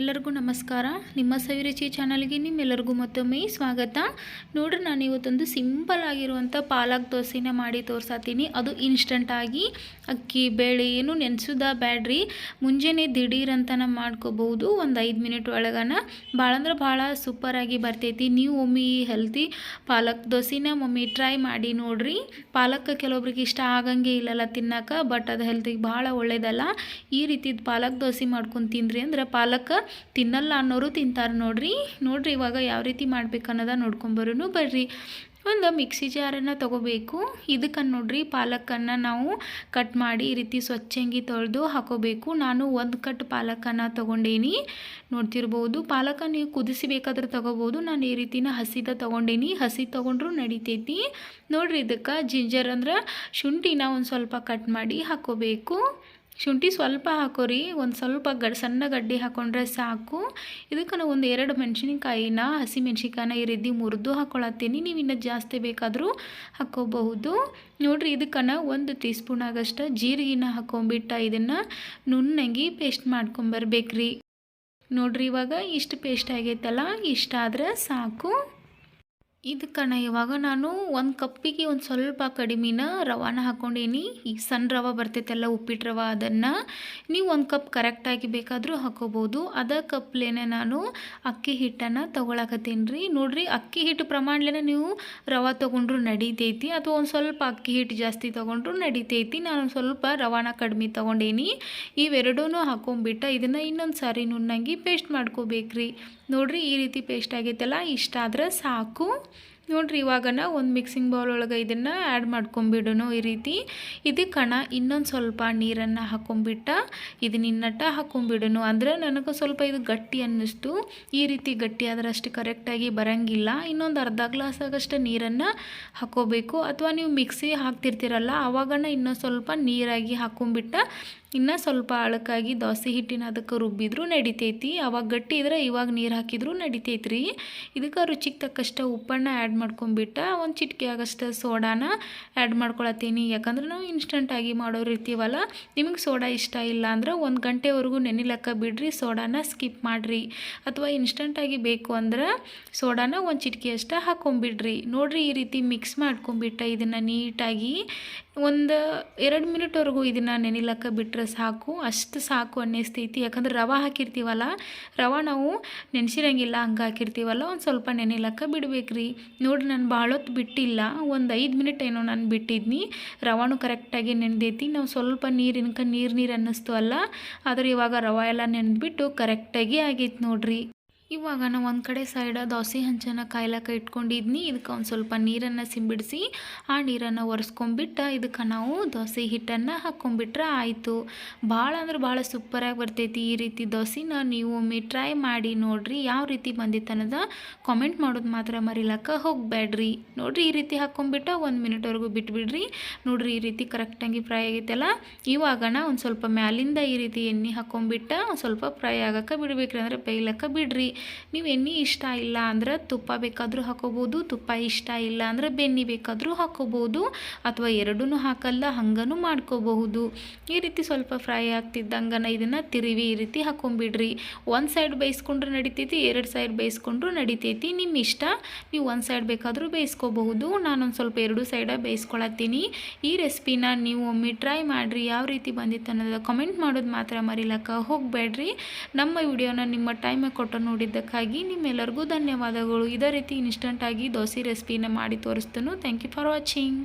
ಎಲ್ಲರಿಗೂ ನಮಸ್ಕಾರ. ನಿಮ್ಮ ಸವಿರುಚಿ ಚಾನಲ್ಗೆ ನಿಮ್ಮೆಲ್ಲರಿಗೂ ಮತ್ತೊಮ್ಮೆ ಸ್ವಾಗತ. ನೋಡ್ರಿ ನಾನು ಇವತ್ತೊಂದು ಸಿಂಪಲ್ ಆಗಿರುವಂಥ ಪಾಲಕ್ ದೋಸೆನ ಮಾಡಿ ತೋರ್ಸಾತೀನಿ. ಅದು ಇನ್ಸ್ಟಂಟಾಗಿ ಅಕ್ಕಿ, ಬೇಳೆ ಏನು ನೆನೆಸೋದ ಬ್ಯಾಡ್ರಿ. ಮುಂಜಾನೆ ದಿಢೀರ್ ಅಂತನ ಮಾಡ್ಕೋಬಹುದು. ಒಂದು ಐದು ಮಿನಿಟ್ ಒಳಗನ. ಭಾಳ ಅಂದ್ರೆ ಭಾಳ ಸೂಪರಾಗಿ ಬರ್ತೈತಿ. ನೀವು ಒಮ್ಮೆ ಹೆಲ್ತಿ ಪಾಲಕ್ ದೋಸೆನ ಒಮ್ಮೆ ಟ್ರೈ ಮಾಡಿ ನೋಡ್ರಿ. ಪಾಲಕ್ ಕೆಲವೊಬ್ರಿಗೆ ಇಷ್ಟ ಆಗಂಗೆ ಇಲ್ಲಲ್ಲ ತಿನ್ನಕ್ಕೆ ಬಟ್ ಅದು ಹೆಲ್ತಿಗೆ ಭಾಳ ಒಳ್ಳೇದಲ್ಲ. ಈ ರೀತಿದು ಪಾಲಕ್ ದೋಸೆ ಮಾಡ್ಕೊಂಡು ತಿಂದ್ರಿ ಅಂದ್ರೆ ಪಾಲಕ್ ತಿನ್ನಲ್ಲ ಅನ್ನೋರು ತಿಂತಾರೆ ನೋಡ್ರಿ. ನೋಡ್ರಿ ಇವಾಗ ಯಾವ ರೀತಿ ಮಾಡ್ಬೇಕನ್ನೋದ ನೋಡ್ಕೊಂಬರೋನು ಬರ್ರಿ. ಒಂದು ಮಿಕ್ಸಿ ಜಾರನ್ನು ತೊಗೋಬೇಕು. ಇದಕ್ಕೆ ನೋಡ್ರಿ ಪಾಲಕನ್ನು ನಾವು ಕಟ್ ಮಾಡಿ ಈ ರೀತಿ ಸ್ವಚ್ಛಂಗಿ ತೊಳೆದು ಹಾಕೋಬೇಕು. ನಾನು ಒಂದು ಕಟ್ ಪಾಲಕನ್ನು ತೊಗೊಂಡೇನಿ. ನೋಡ್ತಿರ್ಬೋದು, ಪಾಲಕ ನೀವು ಕುದಿಸಿಬೇಕಾದ್ರೆ ತೊಗೋಬೋದು. ನಾನು ಈ ರೀತಿನ ಹಸಿದ ತೊಗೊಂಡೇನಿ. ಹಸಿ ತೊಗೊಂಡ್ರು ನಡಿತೈತಿ. ನೋಡ್ರಿ ಇದಕ್ಕೆ ಜಿಂಜರ್ ಅಂದ್ರೆ ಶುಂಠಿನ ಒಂದು ಸ್ವಲ್ಪ ಕಟ್ ಮಾಡಿ ಹಾಕೋಬೇಕು. ಶುಂಠಿ ಸ್ವಲ್ಪ ಹಾಕೋರಿ, ಒಂದು ಸ್ವಲ್ಪ ಗಡ್, ಸಣ್ಣ ಗಡ್ಡಿ ಹಾಕೊಂಡ್ರೆ ಸಾಕು. ಇದಕ್ಕೆ ನಾವು ಒಂದು ಎರಡು ಮೆಣಸಿನ್ಕಾಯಿನ, ಹಸಿ ಮೆಣಸಿನ್ಕಾಯಿನ ಈ ರೀತಿ ಮುರಿದು ಹಾಕೊಳತ್ತೀನಿ. ನೀವು ಇನ್ನೂ ಜಾಸ್ತಿ ಬೇಕಾದರೂ ಹಾಕ್ಕೋಬಹುದು ನೋಡಿರಿ, ಇದಕ್ಕೆ ಒಂದು ಟೀ ಸ್ಪೂನ್ ಆಗಷ್ಟು ಜೀರಿಗೆನ ಹಾಕೊಂಬಿಟ್ಟು ಇದನ್ನು ನುಣ್ಣಗೆ ಪೇಸ್ಟ್ ಮಾಡ್ಕೊಂಬರ್ಬೇಕ್ರಿ ನೋಡಿರಿ ಇವಾಗ ಇಷ್ಟು ಪೇಸ್ಟ್ ಆಗೈತಲ್ಲ, ಇಷ್ಟ ಆದರೆ ಸಾಕು ಕಣ, ಇವಾಗ ನಾನು ಒಂದು ಕಪ್ಪಿಗೆ ಒಂದು ಸ್ವಲ್ಪ ಕಡಿಮೆನ ರವಾನ ಹಾಕ್ಕೊಂಡೇನಿ ಈಗ ಸಣ್ಣ ರವೆ ಬರ್ತೈತಲ್ಲ ಉಪ್ಪಿಟ್ಟು ರವೆ ಅದನ್ನು ನೀವು ಒಂದು ಕಪ್ ಕರೆಕ್ಟಾಗಿ ಬೇಕಾದರೂ ಹಾಕೋಬೋದು. ಅದ ಕಪ್ಲೇನೆ ನಾನು ಅಕ್ಕಿ ಹಿಟ್ಟನ್ನು ತೊಗೊಳಕತ್ತೀನಿ ರೀ ನೋಡಿರಿ, ಅಕ್ಕಿ ಹಿಟ್ಟು ಪ್ರಮಾಣಲೇನೆ ನೀವು ರವೆ ತೊಗೊಂಡ್ರು ನಡಿತೈತಿ, ಅಥವಾ ಒಂದು ಸ್ವಲ್ಪ ಅಕ್ಕಿ ಹಿಟ್ಟು ಜಾಸ್ತಿ ತೊಗೊಂಡ್ರು ನಡಿತೈತಿ. ನಾನು ಸ್ವಲ್ಪ ರವಾನ ಕಡಿಮೆ ತೊಗೊಂಡೇನಿ. ಇವೆರಡೂ ಹಾಕೊಂಬಿಟ್ಟು ಇದನ್ನು ಇನ್ನೊಂದು ಸಾರಿ ನುಣ್ಣಂಗಿ ಪೇಸ್ಟ್ ಮಾಡ್ಕೋಬೇಕ್ರಿ. ನೋಡಿರಿ, ಈ ರೀತಿ ಪೇಸ್ಟ್ ಆಗೈತಲ್ಲ ಇಷ್ಟ ಆದ್ರೆ ಸಾಕು. ನೋಡಿರಿ, ಇವಾಗನ ಒಂದು ಮಿಕ್ಸಿಂಗ್ ಬೌಲ್ ಒಳಗೆ ಇದನ್ನು ಆ್ಯಡ್ ಮಾಡ್ಕೊಂಬಿಡೋಣ ಈ ರೀತಿ. ಇದಕ್ಕೆ ಇನ್ನೊಂದು ಸ್ವಲ್ಪ ನೀರನ್ನು ಹಾಕೊಂಬಿಟ್ಟ ಇದನ್ನ ಇನ್ನಟ್ಟ ಹಾಕೊಂಬಿಡೋಣ ಅಂದ್ರೆ ನನಗೆ ಸ್ವಲ್ಪ ಇದು ಗಟ್ಟಿ ಅನ್ನಿಸ್ತು. ಈ ರೀತಿ ಗಟ್ಟಿ ಆದರೆ ಅಷ್ಟು ಕರೆಕ್ಟಾಗಿ ಬರೋಂಗಿಲ್ಲ. ಇನ್ನೊಂದು ಅರ್ಧ ಗ್ಲಾಸ್ ಆಗಷ್ಟು ನೀರನ್ನು ಹಾಕೋಬೇಕು. ಅಥವಾ ನೀವು ಮಿಕ್ಸಿ ಹಾಕ್ತಿರ್ತೀರಲ್ಲ ಆವಾಗನ ಇನ್ನೊಂದು ಸ್ವಲ್ಪ ನೀರಾಗಿ ಹಾಕೊಂಬಿಟ್ಟ ಇನ್ನು ಸ್ವಲ್ಪ ಅಳಕಾಗಿ ದೋಸೆ ಹಿಟ್ಟಿನ ಅದಕ್ಕೆ ರುಬ್ಬಿದ್ರೂ ನಡಿತೈತಿ. ಅವಾಗ ಗಟ್ಟಿ ಇದ್ರೆ ಇವಾಗ ನೀರು ಹಾಕಿದ್ರೂ ನಡಿತೈತ್ರಿ. ಇದಕ್ಕೆ ರುಚಿಗೆ ತಕ್ಕಷ್ಟು ಉಪ್ಪನ್ನು ಆ್ಯಡ್ ಮಾಡ್ಕೊಂಬಿಟ್ಟು ಒಂದು ಚಿಟಿಕೆ ಆಗಷ್ಟು ಸೋಡಾನ ಆ್ಯಡ್ ಮಾಡ್ಕೊಳತ್ತೀನಿ. ಯಾಕಂದ್ರೆ ನಾವು ಇನ್ಸ್ಟಂಟಾಗಿ ಮಾಡೋರು ಇರ್ತೀವಲ್ಲ ನಿಮಗೆ ಸೋಡಾ ಇಷ್ಟ ಇಲ್ಲ ಅಂದ್ರೆ ಒಂದು ಗಂಟೆವರೆಗೂ ನೆನಿಲಕ್ಕ ಬಿಡ್ರಿ, ಸೋಡಾನ ಸ್ಕಿಪ್ ಮಾಡಿರಿ. ಅಥವಾ ಇನ್ಸ್ಟಂಟಾಗಿ ಬೇಕು ಅಂದ್ರೆ ಸೋಡಾನ ಒಂದು ಚಿಟಿಕೆ ಅಷ್ಟು ಹಾಕೊಂಬಿಡ್ರಿ. ನೋಡಿರಿ ಈ ರೀತಿ ಮಿಕ್ಸ್ ಮಾಡ್ಕೊಂಬಿಟ್ಟ ಇದನ್ನು ನೀಟಾಗಿ ಒಂದು ಎರಡು ಮಿನಿಟ್ವರೆಗೂ ಇದನ್ನು ನೆನಿಲಕ್ಕ ಬಿಟ್ಟರೆ ಸಾಕು. ಅಷ್ಟು ಸಾಕು ಅನ್ನಿಸ್ತೈತಿ ಯಾಕಂದ್ರೆ ರವೆ ಹಾಕಿರ್ತೀವಲ್ಲ, ರವೆ ನಾವು ನೆನೆಸಿರಂಗಿಲ್ಲ, ಹಂಗೆ ಹಾಕಿರ್ತೀವಲ್ಲ, ಒಂದು ಸ್ವಲ್ಪ ನೆನಿಲಕ್ಕ ಬಿಡ್ಬೇಕ್ರಿ. ನೋಡಿ ನಾನು ಭಾಳ ಹೊತ್ತು ಬಿಟ್ಟಿಲ್ಲ. ಒಂದು ಐದು ಮಿನಿಟ್ ಏನೋ ನಾನು ಬಿಟ್ಟಿದ್ನಿ. ರವಾನು ಕರೆಕ್ಟಾಗಿ ನೆನೆದೈತಿ ನಾವು ಸ್ವಲ್ಪ ನೀರಿನಕ ನೀರು ನೀರು ಅನ್ನಿಸ್ತು ಅಲ್ಲ. ಆದರೆ ಇವಾಗ ರವೆ ಎಲ್ಲ ನೆನೆದ್ಬಿಟ್ಟು ಕರೆಕ್ಟಾಗಿ ಆಗೈತೆ ನೋಡ್ರಿ. ಇವಾಗ ನಾವು ಒಂದು ಕಡೆ ಸೈಡ ದೋಸೆ ಹಂಚನ ಕಾಯ್ಲಕ್ಕ ಇಟ್ಕೊಂಡಿದ್ನಿ. ಇದಕ್ಕೆ ಒಂದು ಸ್ವಲ್ಪ ನೀರನ್ನು ಸಿಂಬಿಡಿಸಿ, ಆ ನೀರನ್ನು ಒರೆಸ್ಕೊಂಬಿಟ್ಟು ಇದಕ್ಕೆ ನಾವು ದೋಸೆ ಹಿಟ್ಟನ್ನು ಹಾಕ್ಕೊಂಬಿಟ್ರೆ ಆಯಿತು. ಭಾಳ ಅಂದ್ರೆ ಭಾಳ ಸೂಪರಾಗಿ ಬರ್ತೈತಿ ಈ ರೀತಿ ದೋಸೆನ. ನೀವು ಒಮ್ಮೆ ಟ್ರೈ ಮಾಡಿ ನೋಡಿರಿ ಯಾವ ರೀತಿ ಬಂದಿತ್ತು ಅನ್ನದ ಕಾಮೆಂಟ್ ಮಾಡೋದು ಮಾತ್ರ ಮರಿಲಕ್ಕ ಹೋಗಬೇಡ್ರಿ ನೋಡಿರಿ ಈ ರೀತಿ ಹಾಕ್ಕೊಂಬಿಟ್ಟು ಒಂದು ಮಿನಿಟ್ವರೆಗೂ ಬಿಟ್ಬಿಡ್ರಿ. ನೋಡಿರಿ ಈ ರೀತಿ ಕರೆಕ್ಟಾಗಿ ಫ್ರೈ ಆಗೈತಲ್ಲ. ಇವಾಗಣ ಒಂದು ಸ್ವಲ್ಪ ಮ್ಯಾಲಿಂದ ಈ ರೀತಿ ಎಣ್ಣೆ ಹಾಕ್ಕೊಂಬಿಟ್ಟು ಒಂದು ಸ್ವಲ್ಪ ಫ್ರೈ ಆಗಕ್ಕೆ ಬಿಡ್ಬೇಕ್ರಿ. ಅಂದರೆ ಬೇಯ್ಲಕ್ಕ ಬಿಡ್ರಿ. ನೀವು ಎಣ್ಣೆ ಇಷ್ಟ ಇಲ್ಲ ಅಂದ್ರೆ ತುಪ್ಪ ಬೇಕಾದರೂ ಹಾಕೋಬೋದು, ತುಪ್ಪ ಇಷ್ಟ ಇಲ್ಲ ಅಂದ್ರೆ ಬೆಣ್ಣೆ ಬೇಕಾದರೂ ಹಾಕೋಬೋದು ಅಥವಾ ಎರಡೂ ಹಾಕಲ್ಲ ಹಂಗನೂ ಮಾಡ್ಕೋಬಹುದು. ಈ ರೀತಿ ಸ್ವಲ್ಪ ಫ್ರೈ ಆಗ್ತಿದ್ದಂಗನ ಇದನ್ನು ತಿರುವಿ ಈ ರೀತಿ ಹಾಕೊಂಬಿಡ್ರಿ. ಒಂದು ಸೈಡ್ ಬೇಯಿಸ್ಕೊಂಡ್ರೆ ನಡಿತೈತಿ, ಎರಡು ಸೈಡ್ ಬೇಯಿಸ್ಕೊಂಡ್ರು ನಡಿತೈತಿ. ನಿಮ್ಮ ಇಷ್ಟ, ನೀವು ಒಂದು ಸೈಡ್ ಬೇಕಾದರೂ ಬೇಯಿಸ್ಕೋಬಹುದು. ನಾನೊಂದು ಸ್ವಲ್ಪ ಎರಡು ಸೈಡ ಬೇಯಿಸ್ಕೊಳತ್ತೀನಿ. ಈ ರೆಸಿಪಿನ ನೀವು ಒಮ್ಮೆ ಟ್ರೈ ಮಾಡಿರಿ, ಯಾವ ರೀತಿ ಬಂದಿತ್ತು ಅನ್ನೋದು ಕಮೆಂಟ್ ಮಾಡೋದು ಮಾತ್ರ ಮರಿಲಕ್ಕ. ಹೋಗಬೇಡ್ರಿ ನಮ್ಮ ವಿಡಿಯೋನ ನಿಮ್ಮ ಟೈಮ್ ಕೊಟ್ಟು ನೋಡಿದ್ದು ಇದಕ್ಕಾಗಿ ನಿಮ್ಮೆಲ್ಲರಿಗೂ ಧನ್ಯವಾದಗಳು. ಇದೇ ರೀತಿ ಇನ್ಸ್ಟಂಟಾಗಿ ದೋಸೆ ರೆಸಿಪಿನ ಮಾಡಿ ತೋರಿಸ್ತೇನೆ. Thank you for watching